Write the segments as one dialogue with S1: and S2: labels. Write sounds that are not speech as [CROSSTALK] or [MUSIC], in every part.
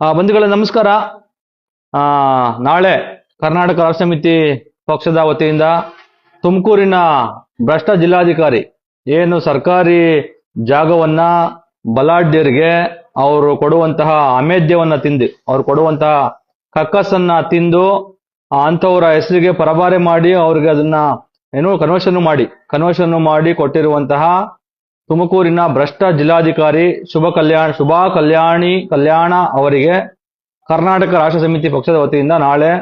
S1: ಆ, ಬಂಧುಗಳೇ ನಮಸ್ಕಾರ. ನಾಳೆ ಕರ್ನಾಟಕ ರಾಷ್ಟ್ರ ಸಮಿತಿ ಪಕ್ಷದ ವತಿಯಿಂದ ತುಮಕೂರಿನ ಭ್ರಷ್ಟ ಜಿಲ್ಲಾಧಿಕಾರಿ ಏನು ಸರ್ಕಾರಿ ಜಾಗವನ್ನ ಬಲಾಢ್ಯರಿಗೆ ಅವರು ಕೊಡುವಂತಹ ಅಮೇಧ್ಯವನ್ನ ತಿಂದು ಅವ್ರು ಕೊಡುವಂತಹ ಕಕ್ಕಸನ್ನ ತಿಂದು ಅಂಥವರ ಹೆಸರಿಗೆ ಪರಭಾರೆ ಮಾಡಿ ಅವ್ರಿಗೆ ಅದನ್ನ ಏನು ಕನ್ವರ್ಷನ್ ಮಾಡಿ ಕನ್ವರ್ಷನ್ ಮಾಡಿ ಕೊಟ್ಟಿರುವಂತಹ ತುಮಕೂರಿನ ಭ್ರಷ್ಟ ಜಿಲ್ಲಾಧಿಕಾರಿ ಶುಭ ಕಲ್ಯಾಣ್ ಶುಭಾ ಕಲ್ಯಾಣಿ ಕಲ್ಯಾಣ ಅವರಿಗೆ ಕರ್ನಾಟಕ ರಾಷ್ಟ್ರ ಸಮಿತಿ ಪಕ್ಷದ ವತಿಯಿಂದ ನಾಳೆ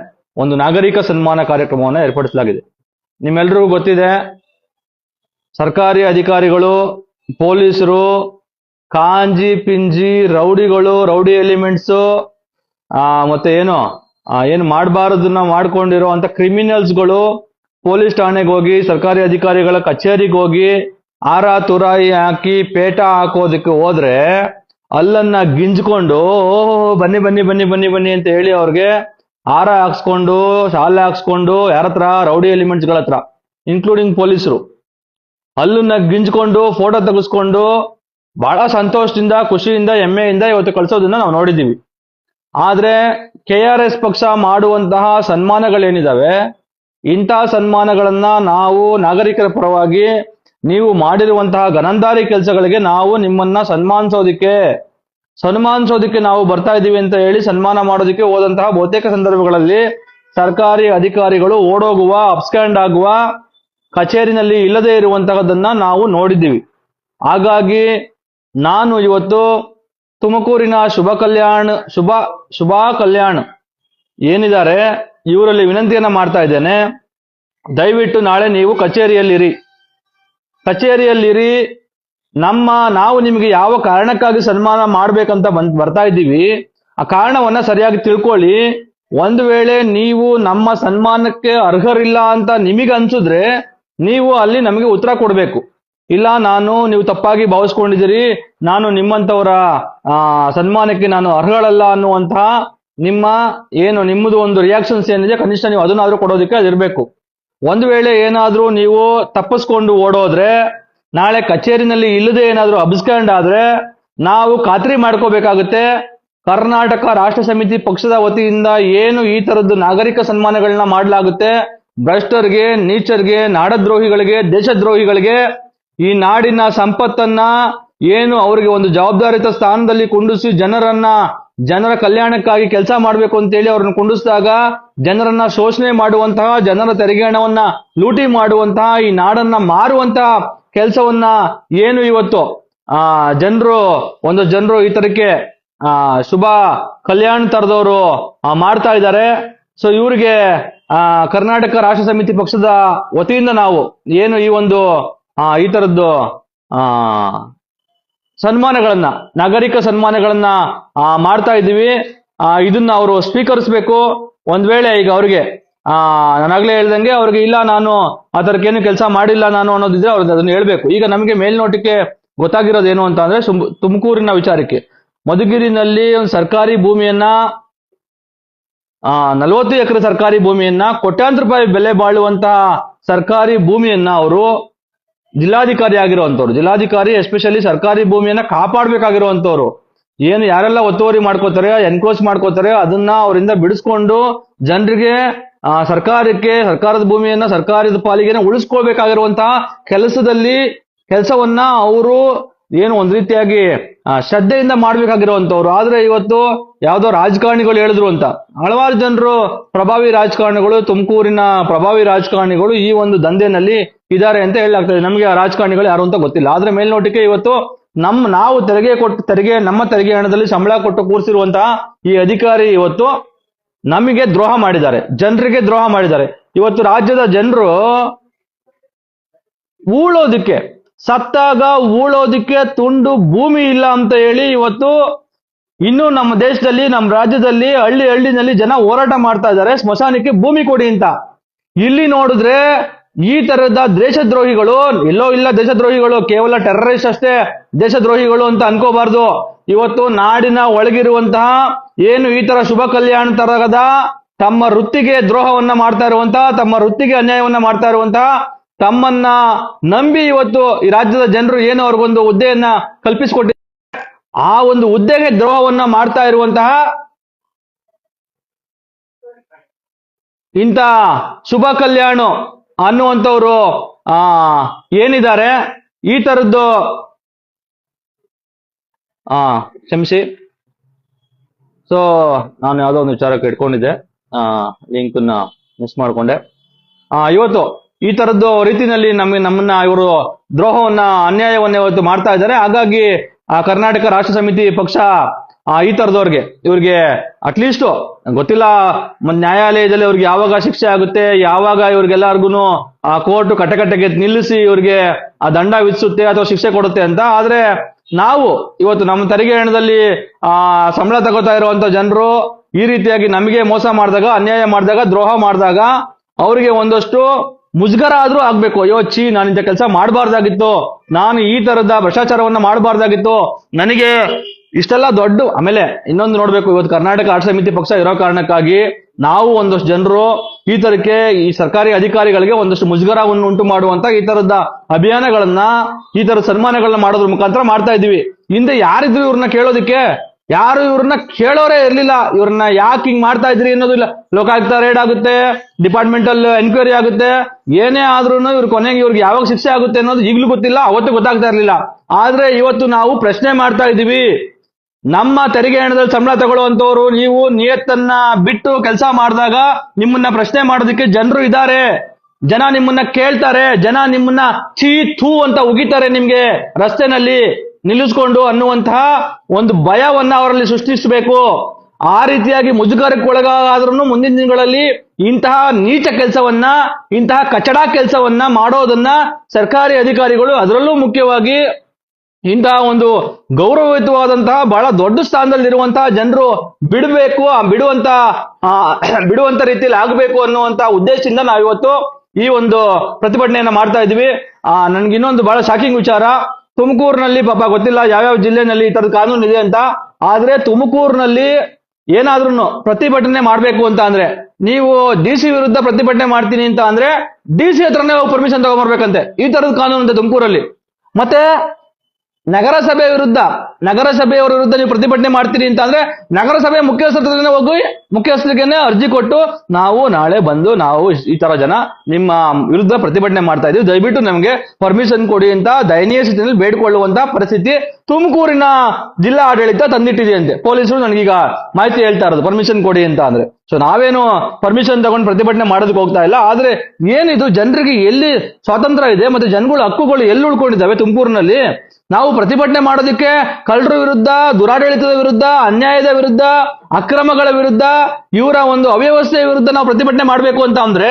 S1: ಒಂದು ನಾಗರಿಕ ಸನ್ಮಾನ ಕಾರ್ಯಕ್ರಮವನ್ನು ಏರ್ಪಡಿಸಲಾಗಿದೆ. ನಿಮ್ಮೆಲ್ಲರಿಗೂ ಗೊತ್ತಿದೆ, ಸರ್ಕಾರಿ ಅಧಿಕಾರಿಗಳು, ಪೊಲೀಸರು, ಕಾಂಜಿ, ಪಿಂಜಿ, ರೌಡಿಗಳು, ರೌಡಿ ಎಲಿಮೆಂಟ್ಸು ಮತ್ತೆ ಏನು ಏನು ಮಾಡಬಾರದನ್ನ ಮಾಡ್ಕೊಂಡಿರೋ ಅಂತ ಕ್ರಿಮಿನಲ್ಸ್ಗಳು ಪೊಲೀಸ್ ಠಾಣೆಗೆ ಹೋಗಿ, ಸರ್ಕಾರಿ ಅಧಿಕಾರಿಗಳ ಕಚೇರಿಗೆ ಹೋಗಿ ಆರ ತುರಾಯಿ ಹಾಕಿ ಪೇಟ ಹಾಕೋದಕ್ಕೆ ಹೋದ್ರೆ ಅಲ್ಲನ್ನ ಗಿಂಜ್ಕೊಂಡು ಬನ್ನಿ ಬನ್ನಿ ಬನ್ನಿ ಬನ್ನಿ ಬನ್ನಿ ಅಂತ ಹೇಳಿ ಅವ್ರಿಗೆ ಹಾರ ಹಾಕ್ಸ್ಕೊಂಡು, ಶಾಲೆ ಹಾಕ್ಸ್ಕೊಂಡು ಯಾರ ಹತ್ರ? ರೌಡಿ ಎಲಿಮೆಂಟ್ಸ್ಗಳ ಹತ್ರ ಇನ್ಕ್ಲೂಡಿಂಗ್ ಪೊಲೀಸರು. ಅಲ್ಲನ್ನ ಗಿಂಜ್ಕೊಂಡು ಫೋಟೋ ತೆಗೆಸ್ಕೊಂಡು ಬಹಳ ಸಂತೋಷದಿಂದ, ಖುಷಿಯಿಂದ, ಹೆಮ್ಮೆಯಿಂದ ಇವತ್ತು ಕಳ್ಸೋದನ್ನ ನಾವು ನೋಡಿದ್ದೀವಿ ಆದ್ರೆ ಕೆ ಆರ್ ಎಸ್ ಪಕ್ಷ ಮಾಡುವಂತಹ ಸನ್ಮಾನಗಳೇನಿದಾವೆ, ಇಂತಹ ಸನ್ಮಾನಗಳನ್ನ ನಾವು ನಾಗರಿಕರ ಪರವಾಗಿ ನೀವು ಮಾಡಿರುವಂತಹ ಗನಂದಾರಿ ಕೆಲಸಗಳಿಗೆ ನಾವು ನಿಮ್ಮನ್ನ ಸನ್ಮಾನಿಸೋದಿಕ್ಕೆ ಸನ್ಮಾನಿಸೋದಿಕ್ಕೆ ನಾವು ಬರ್ತಾ ಇದ್ದೀವಿ ಅಂತ ಹೇಳಿ ಸನ್ಮಾನ ಮಾಡೋದಕ್ಕೆ ಹೋದಂತಹ ಬಹುತೇಕ ಸಂದರ್ಭಗಳಲ್ಲಿ ಸರ್ಕಾರಿ ಅಧಿಕಾರಿಗಳು ಓಡೋಗುವ ಅಪ್ಸ್ಕ್ಯಾಂಡ್ ಆಗುವ ಕಚೇರಿನಲ್ಲಿ ಇಲ್ಲದೆ ಇರುವಂತಹದನ್ನ ನಾವು ನೋಡಿದ್ದೀವಿ. ಹಾಗಾಗಿ ನಾನು ಇವತ್ತು ತುಮಕೂರಿನ ಶುಭ ಕಲ್ಯಾಣ್, ಶುಭ, ಶುಭಾ ಕಲ್ಯಾಣ್ ಏನಿದ್ದಾರೆ ಇವರಲ್ಲಿ ವಿನಂತಿಯನ್ನ ಮಾಡ್ತಾ ಇದ್ದೇನೆ. ದಯವಿಟ್ಟು ನಾಳೆ ನೀವು ಕಚೇರಿಯಲ್ಲಿರಿ. ಕಚೇರಿಯಲ್ಲಿರಿ, ನಮ್ಮ ನಾವು ನಿಮಗೆ ಯಾವ ಕಾರಣಕ್ಕಾಗಿ ಸನ್ಮಾನ ಮಾಡ್ಬೇಕಂತ ಬಂದ್, ಬರ್ತಾ ಇದ್ದೀವಿ, ಆ ಕಾರಣವನ್ನ ಸರಿಯಾಗಿ ತಿಳ್ಕೊಳ್ಳಿ. ಒಂದು ವೇಳೆ ನೀವು ನಮ್ಮ ಸನ್ಮಾನಕ್ಕೆ ಅರ್ಹರಿಲ್ಲ ಅಂತ ನಿಮಗೆ ಅನ್ಸಿದ್ರೆ ನೀವು ಅಲ್ಲಿ ನಮಗೆ ಉತ್ತರ ಕೊಡಬೇಕು. ಇಲ್ಲ, ನಾನು ನೀವು ತಪ್ಪಾಗಿ ಭಾವಿಸ್ಕೊಂಡಿದ್ದೀರಿ, ನಾನು ನಿಮ್ಮಂತವರ ಆ, ಸನ್ಮಾನಕ್ಕೆ ನಾನು ಅರ್ಹಳಲ್ಲ ಅನ್ನುವಂತಹ ನಿಮ್ಮ, ಏನು ನಿಮ್ಮದು ಒಂದು ರಿಯಾಕ್ಷನ್ಸ್ ಏನಿದೆ, ಕನಿಷ್ಠ ನೀವು ಅದನ್ನಾದ್ರೂ ಕೊಡೋದಕ್ಕೆ ಅದಿರ್ಬೇಕು. ಒಂದು ವೇಳೆ ಏನಾದರೂ ನೀವು ತಪ್ಪಿಸ್ಕೊಂಡು ಓಡೋದ್ರೆ, ನಾಳೆ ಕಚೇರಿನಲ್ಲಿ ಇಲ್ಲದೆ ಏನಾದರೂ ಅಬ್ಸ್ಕ್ಯಾಂಡ್ ಆದ್ರೆ ನಾವು ಖಾತ್ರಿ ಮಾಡ್ಕೋಬೇಕಾಗುತ್ತೆ. ಕರ್ನಾಟಕ ರಾಷ್ಟ್ರ ಸಮಿತಿ ಪಕ್ಷದ ವತಿಯಿಂದ ಏನು ಈ ತರದ್ದು ನಾಗರಿಕ ಸನ್ಮಾನಗಳನ್ನ ಮಾಡಲಾಗುತ್ತೆ. ಭ್ರಷ್ಟರಿಗೆ, ನೀಚರ್ಗೆ, ನಾಡದ್ರೋಹಿಗಳಿಗೆ, ದೇಶದ್ರೋಹಿಗಳಿಗೆ ಈ ನಾಡಿನ ಸಂಪತ್ತನ್ನ ಏನು ಅವರಿಗೆ ಒಂದು ಜವಾಬ್ದಾರಿತ ಸ್ಥಾನದಲ್ಲಿ ಕುಂಡಿಸಿ ಜನರನ್ನ ಜನರ ಕಲ್ಯಾಣಕ್ಕಾಗಿ ಕೆಲಸ ಮಾಡಬೇಕು ಅಂತೇಳಿ ಅವ್ರನ್ನ ಕುಂಡಿಸಿದಾಗ ಜನರನ್ನ ಶೋಷಣೆ ಮಾಡುವಂತಹ, ಜನರ ತೆರಿಗೆ ಹಣವನ್ನ ಲೂಟಿ ಮಾಡುವಂತಹ, ಈ ನಾಡನ್ನ ಮಾರುವಂತಹ ಕೆಲಸವನ್ನ ಏನು ಇವತ್ತು, ಆ, ಜನರು, ಒಂದು ಜನರು ಈ ತರಕ್ಕೆ ಆ, ಶುಭ ಕಲ್ಯಾಣ ತರದವರು ಮಾಡ್ತಾ ಇದ್ದಾರೆ. ಸೊ ಇವರಿಗೆ, ಆ, ಕರ್ನಾಟಕ ರಾಷ್ಟ್ರ ಸಮಿತಿ ಪಕ್ಷದ ವತಿಯಿಂದ ನಾವು ಏನು ಈ ಒಂದು, ಆ, ಈ ತರದ್ದು, ಆ ಸನ್ಮಾನಗಳನ್ನ, ನಾಗರಿಕ ಸನ್ಮಾನಗಳನ್ನ ಮಾಡ್ತಾ ಇದ್ದೀವಿ. ಇದನ್ನ ಅವರು ಸ್ವೀಕರಿಸಬೇಕು. ಒಂದ್ ವೇಳೆ ಈಗ ಅವ್ರಿಗೆ, ಆ ನಾನಾಗ್ಲೇ ಹೇಳ್ದಂಗೆ ಅವ್ರಿಗೆ, ಇಲ್ಲ, ನಾನು ಆ ಥರಕ್ಕೇನು ಕೆಲಸ ಮಾಡಿಲ್ಲ ನಾನು ಅನ್ನೋದಿದ್ರೆ ಅವ್ರದ್ದು ಅದನ್ನ ಹೇಳ್ಬೇಕು. ಈಗ ನಮಗೆ ಮೇಲ್ನೋಟಕ್ಕೆ ಗೊತ್ತಾಗಿರೋದೇನು ಅಂತ ಅಂದ್ರೆ ತುಮಕೂರಿನ ವಿಚಾರಕ್ಕೆ. ಮಧುಗಿರಿನಲ್ಲಿ ಒಂದು ಸರ್ಕಾರಿ ಭೂಮಿಯನ್ನ, ಆ, ನಲವತ್ತು ಎಕರೆ ಸರ್ಕಾರಿ ಭೂಮಿಯನ್ನ, ಕೋಟ್ಯಾಂತರ ರೂಪಾಯಿ ಬೆಲೆ ಬಾಳುವಂತಹ ಸರ್ಕಾರಿ ಭೂಮಿಯನ್ನ ಅವರು ಜಿಲ್ಲಾಧಿಕಾರಿ ಆಗಿರುವಂತವ್ರು ಜಿಲ್ಲಾಧಿಕಾರಿ ಎಸ್ಪೆಷಲಿ ಸರ್ಕಾರಿ ಭೂಮಿಯನ್ನ ಕಾಪಾಡ್ಬೇಕಾಗಿರುವಂತವ್ರು ಏನು ಯಾರೆಲ್ಲ ಒತ್ತುವರಿ ಮಾಡ್ಕೋತಾರೆ ಎನ್ಕ್ರೋಚ್ ಮಾಡ್ಕೋತಾರೆ ಅದನ್ನ ಅವರಿಂದ ಬಿಡಿಸ್ಕೊಂಡು ಜನರಿಗೆ ಆ, ಸರ್ಕಾರಕ್ಕೆ ಸರ್ಕಾರದ ಭೂಮಿಯನ್ನ ಸರ್ಕಾರದ ಪಾಲಿಗೆನ ಉಳಿಸ್ಕೋಬೇಕಾಗಿರುವಂತಹ ಕೆಲಸದಲ್ಲಿ ಕೆಲಸವನ್ನ ಅವರು ಏನು ಒಂದ್ ರೀತಿಯಾಗಿ ಶ್ರದ್ಧೆಯಿಂದ ಮಾಡ್ಬೇಕಾಗಿರುವಂತವ್ರು. ಆದ್ರೆ ಇವತ್ತು ಯಾವ್ದೋ ರಾಜಕಾರಣಿಗಳು ಹೇಳಿದ್ರು ಅಂತ. ಹಲವಾರು ಜನರು ಪ್ರಭಾವಿ ರಾಜಕಾರಣಿಗಳು, ತುಮಕೂರಿನ ಪ್ರಭಾವಿ ರಾಜಕಾರಣಿಗಳು ಈ ಒಂದು ದಂಧೆನಲ್ಲಿ ಇದ್ದಾರೆ ಅಂತ ಹೇಳಲಾಗ್ತದೆ. ನಮಗೆ ಆ ರಾಜಕಾರಣಿಗಳು ಯಾರು ಅಂತ ಗೊತ್ತಿಲ್ಲ. ಆದ್ರೆ ಮೇಲ್ನೋಟಕ್ಕೆ ಇವತ್ತು ನಮ್, ನಾವು ತೆರಿಗೆ ಕೊಟ್ಟು, ತೆರಿಗೆ, ನಮ್ಮ ತೆರಿಗೆ ಹಣದಲ್ಲಿ ಸಂಬಳ ಕೊಟ್ಟು ಕೂರಿಸಿರುವಂತಹ ಈ ಅಧಿಕಾರಿ ಇವತ್ತು ನಮಗೆ ದ್ರೋಹ ಮಾಡಿದ್ದಾರೆ. ಜನರಿಗೆ ದ್ರೋಹ ಮಾಡಿದ್ದಾರೆ. ಇವತ್ತು ರಾಜ್ಯದ ಜನರು ಊಳೋದಿಕ್ಕೆ ಸತ್ತಾಗ ಊಳೋದಿಕ್ಕೆ ತುಂಡು ಭೂಮಿ ಇಲ್ಲ ಅಂತ ಹೇಳಿ ಇವತ್ತು ಇನ್ನು ನಮ್ಮ ದೇಶದಲ್ಲಿ, ನಮ್ಮ ರಾಜ್ಯದಲ್ಲಿ ಹಳ್ಳಿ ಹಳ್ಳಿನಲ್ಲಿ ಜನ ಹೋರಾಟ ಮಾಡ್ತಾ ಇದ್ದಾರೆ. ಸ್ಮಶಾನಕ್ಕೆ ಭೂಮಿ ಕೊಡಿ ಅಂತ. ಇಲ್ಲಿ ನೋಡಿದ್ರೆ ಈ ತರದ ದೇಶದ್ರೋಹಿಗಳು, ಎಲ್ಲೋ ಇಲ್ಲ ದೇಶದ್ರೋಹಿಗಳು, ಕೇವಲ ಟೆರರಿಸ್ಟ್ ಅಷ್ಟೇ ದೇಶದ್ರೋಹಿಗಳು ಅಂತ ಅನ್ಕೋಬಾರ್ದು. ಇವತ್ತು ನಾಡಿನ ಒಳಗಿರುವಂತಹ ಏನು ಈ ತರ ಶುಭ ಕಲ್ಯಾಣ ತರಗದ ತಮ್ಮ ವೃತ್ತಿಗೆ ದ್ರೋಹವನ್ನ ಮಾಡ್ತಾ ಇರುವಂತಹ, ತಮ್ಮ ವೃತ್ತಿಗೆ ಅನ್ಯಾಯವನ್ನ ಮಾಡ್ತಾ ಇರುವಂತಹ ತಮ್ಮನ್ನ ನಂಬಿ ಇವತ್ತು ಈ ರಾಜ್ಯದ ಜನರು ಏನು ಅವ್ರಿಗೊಂದು ಹುದ್ದೆಯನ್ನ ಕಲ್ಪಿಸಿಕೊಟ್ಟಿದ್ದಾರೆ. ಆ ಒಂದು ಹುದ್ದೆಗೆ ದ್ರೋಹವನ್ನ ಮಾಡ್ತಾ ಇರುವಂತಹ ಇಂಥ ಶುಭ ಕಲ್ಯಾಣ ಅನ್ನುವಂಥವ್ರು, ಆ, ಏನಿದ್ದಾರೆ? ಈ ತರದ್ದು, ಆ, ಕ್ಷಮಿಸಿ. ಸೊ ನಾನು ಯಾವುದೋ ಒಂದು ವಿಚಾರಕ್ಕೆ ಇಟ್ಕೊಂಡಿದ್ದೆ. ಆ ಲಿಂಕ್ ಮಿಸ್ ಮಾಡಿಕೊಂಡೆ. ಆ, ಇವತ್ತು ಈ ತರದ್ದು ರೀತಿನಲ್ಲಿ ನಮಗೆ ನಮ್ಮನ್ನ ಇವರು ದ್ರೋಹವನ್ನ, ಅನ್ಯಾಯವನ್ನ ಇವತ್ತು ಮಾಡ್ತಾ ಇದ್ದಾರೆ. ಹಾಗಾಗಿ, ಆ ಕರ್ನಾಟಕ ರಾಷ್ಟ್ರ ಸಮಿತಿ ಪಕ್ಷ, ಆ, ಈ ತರದವ್ರಿಗೆ, ಇವ್ರಿಗೆ ಅಟ್ಲೀಸ್ಟ್ ಗೊತ್ತಿಲ್ಲ ನ್ಯಾಯಾಲಯದಲ್ಲಿ ಅವ್ರಿಗೆ ಯಾವಾಗ ಶಿಕ್ಷೆ ಆಗುತ್ತೆ, ಯಾವಾಗ ಇವ್ರಿಗೆಲ್ಲರಿಗೂ ಆ, ಕೋರ್ಟ್ ಕಟ್ಟಕಟ್ಟೆಗೆ ನಿಲ್ಲಿಸಿ ಇವ್ರಿಗೆ, ಆ, ದಂಡ ವಿಧಿಸುತ್ತೆ ಅಥವಾ ಶಿಕ್ಷೆ ಕೊಡುತ್ತೆ ಅಂತ. ಆದ್ರೆ, ನಾವು ಇವತ್ತು ನಮ್ಮ ತೆರಿಗೆ ಹಣದಲ್ಲಿ, ಆ, ಸಂಬಳ ತಗೋತಾ ಇರುವಂತ ಜನರು, ಈ ರೀತಿಯಾಗಿ ನಮಗೆ ಮೋಸ ಮಾಡಿದಾಗ, ಅನ್ಯಾಯ ಮಾಡಿದಾಗ, ದ್ರೋಹ ಮಾಡಿದಾಗ, ಅವರಿಗೆ ಒಂದಷ್ಟು ಮುಜುಗರ ಆದ್ರೂ ಆಗ್ಬೇಕು. ಅಯ್ಯೋ ಚಿ ನಾನು ಇಂಥ ಕೆಲಸ ಮಾಡಬಾರ್ದಾಗಿತ್ತು. ನಾನು ಈ ತರದ ಭ್ರಷ್ಟಾಚಾರವನ್ನ ಮಾಡಬಾರ್ದಾಗಿತ್ತು. ನನಗೆ ಇಷ್ಟೆಲ್ಲ ದೊಡ್ಡ, ಆಮೇಲೆ ಇನ್ನೊಂದು ನೋಡ್ಬೇಕು. ಇವತ್ತು ಕರ್ನಾಟಕ ಆಡಳಿತ ಸಮಿತಿ ಪಕ್ಷ ಇರೋ ಕಾರಣಕ್ಕಾಗಿ ನಾವು ಒಂದಷ್ಟು ಜನರು ಈ ತರಕ್ಕೆ ಈ ಸರ್ಕಾರಿ ಅಧಿಕಾರಿಗಳಿಗೆ ಒಂದಷ್ಟು ಮುಜುಗರವನ್ನು ಉಂಟು ಮಾಡುವಂತ ಈ ತರದ ಅಭಿಯಾನಗಳನ್ನ, ಈ ತರದ ಸನ್ಮಾನಗಳನ್ನ ಮಾಡೋದ್ರ ಮುಖಾಂತರ ಮಾಡ್ತಾ ಇದೀವಿ ಹಿಂದೆ ಯಾರಿದ್ರು ಇವ್ರನ್ನ ಕೇಳೋದಕ್ಕೆ ಯಾರು ಇವ್ರನ್ನ ಕೇಳೋರೇ ಇರ್ಲಿಲ್ಲ. ಇವ್ರನ್ನ ಯಾಕೆ ಹಿಂಗ್ ಮಾಡ್ತಾ ಇದ್ರಿ ಅನ್ನೋದು ಇಲ್ಲ. ಲೋಕಾಯುಕ್ತ ರೇಡ್ ಆಗುತ್ತೆ, ಡಿಪಾರ್ಟ್ಮೆಂಟಲ್ ಎನ್ಕ್ವೈರಿ ಆಗುತ್ತೆ. ಏನೇ ಆದ್ರೂ ಇವ್ರ ಕೊನೆಗೆ ಇವ್ರಿಗೆ ಯಾವಾಗ ಶಿಕ್ಷೆ ಆಗುತ್ತೆ ಅನ್ನೋದು ಈಗಲೂ ಗೊತ್ತಿಲ್ಲ, ಅವತ್ತು ಗೊತ್ತಾಗ್ತಾ ಇರ್ಲಿಲ್ಲ. ಆದ್ರೆ ಇವತ್ತು ನಾವು ಪ್ರಶ್ನೆ ಮಾಡ್ತಾ ಇದೀವಿ ನಮ್ಮ ತೆರಿಗೆ ಹಣದಲ್ಲಿ ಸಂಬಳ ತಗೊಳ್ಳುವಂತವ್ರು ನೀವು ನಿಯತ್ತನ್ನ ಬಿಟ್ಟು ಕೆಲಸ ಮಾಡಿದಾಗ ನಿಮ್ಮನ್ನ ಪ್ರಶ್ನೆ ಮಾಡೋದಕ್ಕೆ ಜನರು ಇದ್ದಾರೆ. ಜನ ನಿಮ್ಮನ್ನ ಕೇಳ್ತಾರೆ, ಜನ ನಿಮ್ಮನ್ನ ಚೀ ಥೂ ಅಂತ ಉಗಿತಾರೆ ನಿಮ್ಗೆ ರಸ್ತೆನಲ್ಲಿ. ನಿಲ್ಲಿಸ್ಕೊಂಡು ಅನ್ನುವಂತಹ ಒಂದು ಭಯವನ್ನ ಅವರಲ್ಲಿ ಸೃಷ್ಟಿಸಬೇಕು. ಆ ರೀತಿಯಾಗಿ ಮುಜುಗರಕ್ಕೆ ಒಳಗಾದ್ರೂ ಮುಂದಿನ ದಿನಗಳಲ್ಲಿ ಇಂತಹ ನೀಚ ಕೆಲಸವನ್ನ, ಇಂತಹ ಕಚಡ ಕೆಲಸವನ್ನ ಮಾಡೋದನ್ನ ಸರ್ಕಾರಿ ಅಧಿಕಾರಿಗಳು ಅದರಲ್ಲೂ ಮುಖ್ಯವಾಗಿ ಇಂತಹ ಒಂದು ಗೌರವಯುತವಾದಂತಹ ಬಹಳ ದೊಡ್ಡ ಸ್ಥಾನದಲ್ಲಿ ಇರುವಂತಹ ಜನರು ಬಿಡಬೇಕು, ಆ ಬಿಡುವಂತ [COUGHS] ಬಿಡುವಂತ ರೀತಿಯಲ್ಲಿ ಆಗಬೇಕು ಅನ್ನುವಂತ ಉದ್ದೇಶದಿಂದ ನಾವಿವತ್ತು ಈ ಒಂದು ಪ್ರತಿಭಟನೆಯನ್ನ ಮಾಡ್ತಾ ಇದ್ವಿ ಆ, ನನ್ಗೆ ಇನ್ನೊಂದು ಬಹಳ ಶಾಕಿಂಗ್ ವಿಚಾರ. ತುಮಕೂರಿನಲ್ಲಿ ಪಾಪ ಗೊತ್ತಿಲ್ಲ, ಯಾವ್ಯಾವ ಜಿಲ್ಲೆನಲ್ಲಿ ಈ ತರದ ಕಾನೂನು ಇದೆ ಅಂತ. ಆದ್ರೆ ತುಮಕೂರಿನಲ್ಲಿ ಏನಾದ್ರೂ ಪ್ರತಿಭಟನೆ ಮಾಡ್ಬೇಕು ಅಂತ ಅಂದ್ರೆ, ನೀವು ಡಿ ಸಿ ವಿರುದ್ಧ ಪ್ರತಿಭಟನೆ ಮಾಡ್ತೀನಿ ಅಂತ ಅಂದ್ರೆ ಡಿ ಸಿ ಹತ್ರನೇ ಪರ್ಮಿಷನ್ ತಗೊಂಡ್ಬರ್ಬೇಕಂತೆ ಈ ತರದ ಕಾನೂನು ಅಂತ ತುಮಕೂರಲ್ಲಿ. ಮತ್ತೆ ನಗರಸಭೆ ವಿರುದ್ಧ ನಗರಸಭೆಯವರ ವಿರುದ್ಧ ನೀವು ಪ್ರತಿಭಟನೆ ಮಾಡ್ತೀರಿ ಅಂತ ಅಂದ್ರೆ ನಗರಸಭೆ ಮುಖ್ಯಸ್ಥರ ಹೋಗಿ ಮುಖ್ಯಸ್ಥರಿಗೆನೆ ಅರ್ಜಿ ಕೊಟ್ಟು ನಾವು ನಾಳೆ ಬಂದು ನಾವು ಈ ತರ ಜನ ನಿಮ್ಮ ವಿರುದ್ಧ ಪ್ರತಿಭಟನೆ ಮಾಡ್ತಾ ಇದೀವಿ ದಯವಿಟ್ಟು ನಮಗೆ ಪರ್ಮಿಷನ್ ಕೊಡಿ ಅಂತ ದಯನೀಯ ಸ್ಥಿತಿಯಲ್ಲಿ ಬೇಡಿಕೊಳ್ಳುವಂತ ಪರಿಸ್ಥಿತಿ ತುಮಕೂರಿನ ಜಿಲ್ಲಾ ಆಡಳಿತ ತಂದಿಟ್ಟಿದೆಯಂತೆ ಪೊಲೀಸರು ನನಗೀಗ ಮಾಹಿತಿ ಹೇಳ್ತಾ ಇರೋದು. ಪರ್ಮಿಷನ್ ಕೊಡಿ ಅಂತ ಅಂದ್ರೆ. ಸೊ ನಾವೇನು ಪರ್ಮಿಷನ್ ತಗೊಂಡು ಪ್ರತಿಭಟನೆ ಮಾಡೋದಕ್ಕೆ ಹೋಗ್ತಾ ಇಲ್ಲ. ಆದ್ರೆ ಏನಿದು? ಜನರಿಗೆ ಎಲ್ಲಿ ಸ್ವಾತಂತ್ರ್ಯ ಇದೆ ಮತ್ತೆ ಜನಗಳ ಹಕ್ಕುಗಳು ಎಲ್ಲಿ ಉಳ್ಕೊಂಡಿದ್ದಾವೆ ತುಮಕೂರಿನಲ್ಲಿ? ನಾವು ಪ್ರತಿಭಟನೆ ಮಾಡೋದಕ್ಕೆ ಕಳ್ಳರ ವಿರುದ್ಧ, ದುರಾಡಳಿತದ ವಿರುದ್ಧ, ಅನ್ಯಾಯದ ವಿರುದ್ಧ, ಅಕ್ರಮಗಳ ವಿರುದ್ಧ, ಇವರ ಒಂದು ಅವ್ಯವಸ್ಥೆಯ ವಿರುದ್ಧ ನಾವು ಪ್ರತಿಭಟನೆ ಮಾಡಬೇಕು ಅಂತ ಅಂದ್ರೆ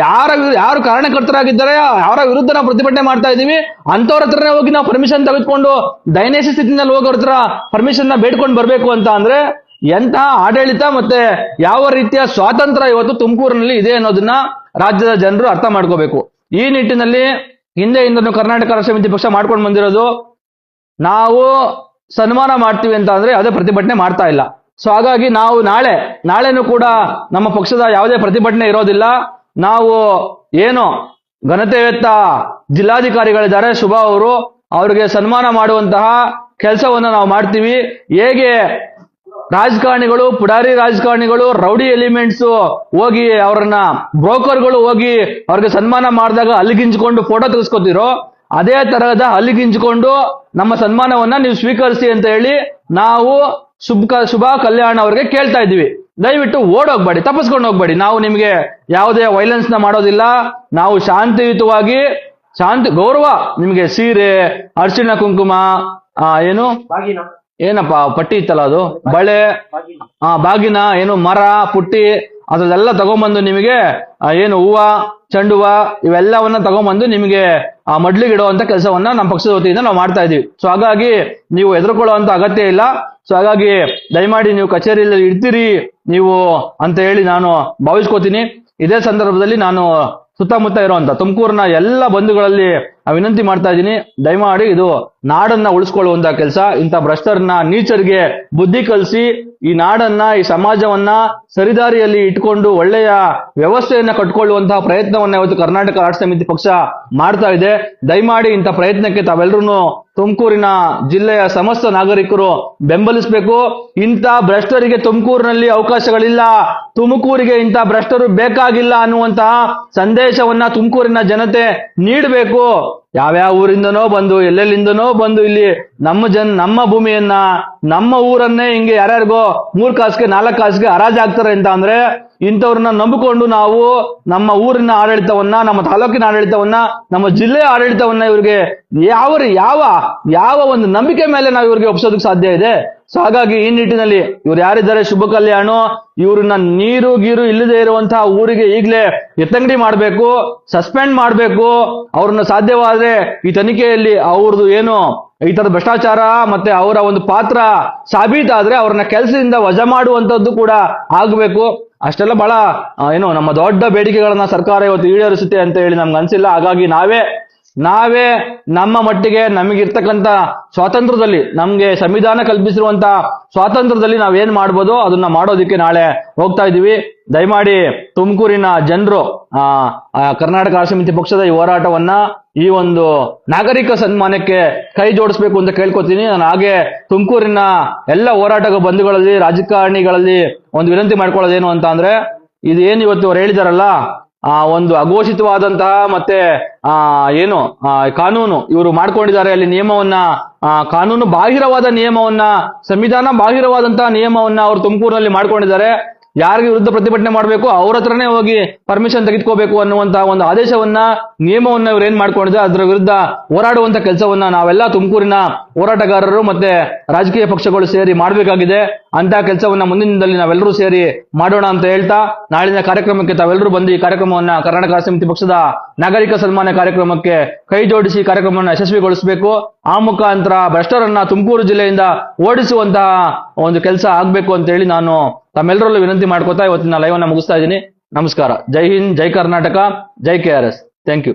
S1: ಯಾರ ಯಾರು ಕಾರಣಕರ್ತರಾಗಿದ್ದಾರೆ ಯಾರ ವಿರುದ್ಧ ನಾವು ಪ್ರತಿಭಟನೆ ಮಾಡ್ತಾ ಇದೀವಿ ಅಂತವ್ರ ಹತ್ರನೇ ಹೋಗಿ ನಾವು ಪರ್ಮಿಷನ್ ತೆಗೆದುಕೊಂಡು ದೈನೇಶ ಸ್ಥಿತಿನಲ್ಲಿ ಹೋಗೋರ ಹತ್ರ ಪರ್ಮಿಷನ್ನ ಬೇಡ್ಕೊಂಡು ಬರ್ಬೇಕು ಅಂತ ಅಂದ್ರೆ ಎಂತಹ ಆಡಳಿತ ಮತ್ತೆ ಯಾವ ರೀತಿಯ ಸ್ವಾತಂತ್ರ್ಯ ಇವತ್ತು ತುಮಕೂರಿನಲ್ಲಿ ಇದೆ ಅನ್ನೋದನ್ನ ರಾಜ್ಯದ ಜನರು ಅರ್ಥ ಮಾಡ್ಕೋಬೇಕು. ಈ ನಿಟ್ಟಿನಲ್ಲಿ ಹಿಂದೆ ಇಂದನು ಕರ್ನಾಟಕ ರಾಷ್ಟ್ರ ಸಮಿತಿ ಪಕ್ಷ ಮಾಡ್ಕೊಂಡು ಬಂದಿರೋದು. ನಾವು ಸನ್ಮಾನ ಮಾಡ್ತೀವಿ ಅಂತ ಅಂದ್ರೆ ಯಾವುದೇ ಪ್ರತಿಭಟನೆ ಮಾಡ್ತಾ ಇಲ್ಲ. ಸೊ ಹಾಗಾಗಿ ನಾವು ನಾಳೆ, ನಾಳೆನೂ ಕೂಡ ನಮ್ಮ ಪಕ್ಷದ ಯಾವುದೇ ಪ್ರತಿಭಟನೆ ಇರೋದಿಲ್ಲ. ನಾವು ಏನು ಘನತೆಯುತ್ತ ಜಿಲ್ಲಾಧಿಕಾರಿಗಳಿದ್ದಾರೆ, ಶುಭಾ ಅವರು, ಅವರಿಗೆ ಸನ್ಮಾನ ಮಾಡುವಂತಹ ಕೆಲಸವನ್ನು ನಾವು ಮಾಡ್ತೀವಿ. ಹೇಗೆ ರಾಜಕಾರಣಿಗಳು, ಪುಡಾರಿ ರಾಜಕಾರಣಿಗಳು, ರೌಡಿ ಎಲಿಮೆಂಟ್ಸ್ ಹೋಗಿ ಅವ್ರನ್ನ ಬ್ರೋಕರ್ಗಳು ಹೋಗಿ ಅವ್ರಿಗೆ ಸನ್ಮಾನ ಮಾಡಿದಾಗ ಅಲ್ಲಿಗಿಂಚ್ಕೊಂಡು ಫೋಟೋ ತೆಗೆಸ್ಕೊತಿರೋ ಅದೇ ತರಹದ ಅಲ್ಲಿಗಿಂಚ್ಕೊಂಡು ನಮ್ಮ ಸನ್ಮಾನವನ್ನ ನೀವು ಸ್ವೀಕರಿಸಿ ಅಂತ ಹೇಳಿ ನಾವು ಶುಭ ಶುಭ ಕಲ್ಯಾಣ ಅವ್ರಿಗೆ ಕೇಳ್ತಾ ಇದ್ದೀವಿ. ದಯವಿಟ್ಟು ಓಡೋಗ್ಬೇಡಿ ತಪ್ಪಿಸ್ಕೊಂಡು ಹೋಗ್ಬೇಡಿ. ನಾವು ನಿಮಗೆ ಯಾವುದೇ ವೈಲೆನ್ಸ್ನ ಮಾಡೋದಿಲ್ಲ. ನಾವು ಶಾಂತಿಯುತವಾಗಿ ಶಾಂತಿ ಗೌರವ ನಿಮಗೆ ಸೀರೆ ಅರ್ಶಿಣ ಕುಂಕುಮ ಆ ಏನು?
S2: ಬಾಗಿನ.
S1: ಏನಪ್ಪ ಪಟ್ಟಿ ಇತ್ತಲ್ಲ ಅದು? ಬಳೆ ಆ ಬಾಗಿನ ಏನು ಮರ ಪುಟ್ಟಿ ಅದೆಲ್ಲ ತಗೊಂಡ್ಬಂದು ನಿಮಗೆ ಏನು ಹೂವ ಚೆಂಡು ಹೂವ ಇವೆಲ್ಲವನ್ನ ತಗೊಂಬಂದು ನಿಮಗೆ, ಆ ಇಡುವಂತ ಕೆಲಸವನ್ನ ನಮ್ಮ ಪಕ್ಷದ ವತಿಯಿಂದ ನಾವು ಮಾಡ್ತಾ ಇದೀವಿ. ಸೊ ಹಾಗಾಗಿ ನೀವು ಹೆದರ್ಕೊಳ್ಳುವಂತ ಅಗತ್ಯ ಇಲ್ಲ. ಸೊ ಹಾಗಾಗಿ ದಯಮಾಡಿ ನೀವು ಕಚೇರಿಯಲ್ಲಿ ಇರ್ತೀರಿ, ನೀವು ಅಂತ ಹೇಳಿ ನಾನು ಭಾವಿಸ್ಕೋತೀನಿ. ಇದೇ ಸಂದರ್ಭದಲ್ಲಿ ನಾನು ಸುತ್ತಮುತ್ತ ಇರುವಂತ ತುಮಕೂರಿನ ಎಲ್ಲ ಬಂಧುಗಳಲ್ಲಿ ವಿನಂತಿ ಮಾಡ್ತಾ ಇದ್ದೀನಿ, ದಯಮಾಡಿ ಇದು ನಾಡನ್ನ ಉಳಿಸ್ಕೊಳ್ಳುವಂತ ಕೆಲಸ. ಇಂಥ ಭ್ರಷ್ಟರನ್ನ, ನೀಚರಿಗೆ ಬುದ್ಧಿ ಕಲಿಸಿ ಈ ನಾಡನ್ನ, ಈ ಸಮಾಜವನ್ನ ಸರಿದಾರಿಯಲ್ಲಿ ಇಟ್ಕೊಂಡು ಒಳ್ಳೆಯ ವ್ಯವಸ್ಥೆಯನ್ನ ಕಟ್ಕೊಳ್ಳುವಂತಹ ಪ್ರಯತ್ನವನ್ನ ಇವತ್ತು ಕರ್ನಾಟಕ ರಾಷ್ಟ್ರ ಸಮಿತಿ ಪಕ್ಷ ಮಾಡ್ತಾ ಇದೆ. ದಯಮಾಡಿ ಇಂಥ ಪ್ರಯತ್ನಕ್ಕೆ ತಾವೆಲ್ಲರೂ ತುಮಕೂರಿನ ಜಿಲ್ಲೆಯ ಸಮಸ್ತ ನಾಗರಿಕರು ಬೆಂಬಲಿಸಬೇಕು. ಇಂಥ ಭ್ರಷ್ಟರಿಗೆ ತುಮಕೂರಿನಲ್ಲಿ ಅವಕಾಶಗಳಿಲ್ಲ. ತುಮಕೂರಿಗೆ ಇಂಥ ಭ್ರಷ್ಟರು ಬೇಕಾಗಿಲ್ಲ ಅನ್ನುವಂತಹ ಸಂದೇಶವನ್ನ ತುಮಕೂರಿನ ಜನತೆ ನೀಡಬೇಕು. ಯಾವ್ಯಾವ ಊರಿಂದನೋ ಬಂದು, ಎಲ್ಲೆಲ್ಲಿಂದನೋ ಬಂದು ಇಲ್ಲಿ ನಮ್ಮ ಜನ, ನಮ್ಮ ಭೂಮಿಯನ್ನ, ನಮ್ಮ ಊರನ್ನೇ ಹಿಂಗೆ ಯಾರ್ಯಾರಿಗೋ ಮೂರ್ ಕಾಸಿಗೆ, ನಾಲ್ಕು ಕಾಸಿಗೆ ಹರಾಜಾಗ್ತಾರೆ ಅಂತ ಅಂದ್ರೆ ಇಂಥವ್ರನ್ನ ನಂಬಿಕೊಂಡು ನಾವು ನಮ್ಮ ಊರಿನ ಆಡಳಿತವನ್ನ, ನಮ್ಮ ತಾಲೂಕಿನ ಆಡಳಿತವನ್ನ, ನಮ್ಮ ಜಿಲ್ಲೆಯ ಆಡಳಿತವನ್ನ ಇವ್ರಿಗೆ ಯಾವ ಯಾವ ಯಾವ ಒಂದು ನಂಬಿಕೆ ಮೇಲೆ ನಾವು ಇವ್ರಿಗೆ ಒಪ್ಸೋದಕ್ಕೆ ಸಾಧ್ಯ ಇದೆ? ಸೊ ಹಾಗಾಗಿ ಈ ನಿಟ್ಟಿನಲ್ಲಿ ಇವ್ರು ಯಾರಿದ್ದಾರೆ ಶುಭ ಕಲ್ಯಾಣ, ಇವ್ರನ್ನ ನೀರು, ಗೀರು ಇಲ್ಲದೆ ಇರುವಂತಹ ಊರಿಗೆ ಈಗಲೇ ಎತ್ತಂಗಡಿ ಮಾಡಬೇಕು ಸಸ್ಪೆಂಡ್ ಮಾಡಬೇಕು, ಅವ್ರನ್ನ ಸಾಧ್ಯವಾದ್ರೆ ಈ ತನಿಖೆಯಲ್ಲಿ ಅವ್ರದ್ದು ಏನು ಈ ತರದ ಭ್ರಷ್ಟಾಚಾರ ಮತ್ತೆ ಅವರ ಒಂದು ಪಾತ್ರ ಸಾಬೀತಾದ್ರೆ ಅವ್ರನ್ನ ಕೆಲಸದಿಂದ ವಜಾ ಮಾಡುವಂತದ್ದು ಕೂಡ ಆಗಬೇಕು. ಅಷ್ಟೆಲ್ಲ ಬಹಳ ಏನು ನಮ್ಮ ದೊಡ್ಡ ಬೇಡಿಕೆಗಳನ್ನ ಸರ್ಕಾರ ಇವತ್ತು ಈಡೇರಿಸುತ್ತೆ ಅಂತ ಹೇಳಿ ನಮ್ಗೆ ಅನ್ಸಿಲ್ಲ. ಹಾಗಾಗಿ ನಾವೇ ನಾವೇ ನಮ್ಮ ಮಟ್ಟಿಗೆ ನಮಗಿರ್ತಕ್ಕಂಥ ಸ್ವಾತಂತ್ರ್ಯದಲ್ಲಿ, ನಮ್ಗೆ ಸಂವಿಧಾನ ಕಲ್ಪಿಸಿರುವಂತ ಸ್ವಾತಂತ್ರ್ಯದಲ್ಲಿ ನಾವೇನ್ ಮಾಡ್ಬೋದು, ಅದನ್ನ ಮಾಡೋದಿಕ್ಕೆ ನಾಳೆ ಹೋಗ್ತಾ ಇದೀವಿ ದಯಮಾಡಿ ತುಮಕೂರಿನ ಜನರು, ಆ ಕರ್ನಾಟಕ ರಾಷ್ಟ್ರ ಸಮಿತಿ ಪಕ್ಷದ ಈ ಹೋರಾಟವನ್ನ ಈ ಒಂದು ನಾಗರಿಕ ಸನ್ಮಾನಕ್ಕೆ ಕೈ ಜೋಡಿಸ್ಬೇಕು ಅಂತ ಕೇಳ್ಕೊತೀನಿ. ನಾನು ಹಾಗೆ ತುಮಕೂರಿನ ಎಲ್ಲ ಹೋರಾಟ ಬಂಧುಗಳಲ್ಲಿ, ರಾಜಕಾರಣಿಗಳಲ್ಲಿ ಒಂದು ವಿನಂತಿ ಮಾಡ್ಕೊಳ್ಳೋದೇನು ಅಂತ ಅಂದ್ರೆ ಇದೇನು ಇವತ್ತು ಅವ್ರು ಹೇಳಿದಾರಲ್ಲ ಆ ಒಂದು ಅಘೋಷಿತವಾದಂತಹ ಮತ್ತೆ, ಆ, ಏನು ಕಾನೂನು, ಇವರು ಮಾಡ್ಕೊಂಡಿದ್ದಾರೆ ಅಲ್ಲಿ ನಿಯಮವನ್ನ ಕಾನೂನು ಬಾಹಿರವಾದ ನಿಯಮವನ್ನ, ಸಂವಿಧಾನ ಬಾಹಿರವಾದಂತಹ ನಿಯಮವನ್ನ ಅವರು ತುಮಕೂರಿನಲ್ಲಿ ಮಾಡ್ಕೊಂಡಿದ್ದಾರೆ. ಯಾರಿಗೆ ವಿರುದ್ಧ ಪ್ರತಿಭಟನೆ ಮಾಡಬೇಕು, ಅವ್ರ ಹತ್ರನೇ ಹೋಗಿ ಪರ್ಮಿಷನ್ ತೆಗೆದುಕೋಬೇಕು ಅನ್ನುವಂತಹ ಒಂದು ಆದೇಶವನ್ನ, ನಿಯಮವನ್ನ ಇವ್ರು ಏನ್ ಮಾಡ್ಕೊಂಡಿದೆ ಅದರ ವಿರುದ್ಧ ಹೋರಾಡುವಂತ ಕೆಲಸವನ್ನ ನಾವೆಲ್ಲ ತುಮಕೂರಿನ ಹೋರಾಟಗಾರರು ಮತ್ತೆ ರಾಜಕೀಯ ಪಕ್ಷಗಳು ಸೇರಿ ಮಾಡಬೇಕಾಗಿದೆ. ಅಂತ ಕೆಲಸವನ್ನ ಮುಂದಿನ ದಿನದಲ್ಲಿ ನಾವೆಲ್ಲರೂ ಸೇರಿ ಮಾಡೋಣ ಅಂತ ಹೇಳ್ತಾ, ನಾಳಿನ ಕಾರ್ಯಕ್ರಮಕ್ಕೆ ತಾವೆಲ್ಲರೂ ಬಂದು ಈ ಕಾರ್ಯಕ್ರಮವನ್ನ ಕರ್ನಾಟಕ ಸಮಿತಿ ಪಕ್ಷದ ನಾಗರಿಕ ಸನ್ಮಾನ ಕಾರ್ಯಕ್ರಮಕ್ಕೆ ಕೈ ಜೋಡಿಸಿ ಕಾರ್ಯಕ್ರಮವನ್ನು ಯಶಸ್ವಿಗೊಳಿಸಬೇಕು. ಆ ಮುಖಾಂತರ ಭ್ರಷ್ಟರನ್ನ ತುಮಕೂರು ಜಿಲ್ಲೆಯಿಂದ ಓಡಿಸುವಂತಹ ಒಂದು ಕೆಲಸ ಆಗ್ಬೇಕು ಅಂತ ಹೇಳಿ ನಾನು ತಮ್ಮೆಲ್ಲರಲ್ಲೂ ವಿನಂತಿ ಮಾಡ್ಕೋತಾ ಇವತ್ತಿನ ಲೈವ್ ಅನ್ನ ಮುಗಿಸ್ತಾ ಇದ್ದೀನಿ. ನಮಸ್ಕಾರ. ಜೈ ಹಿಂದ್, ಜೈ ಕರ್ನಾಟಕ, ಜೈ K R S. Thank you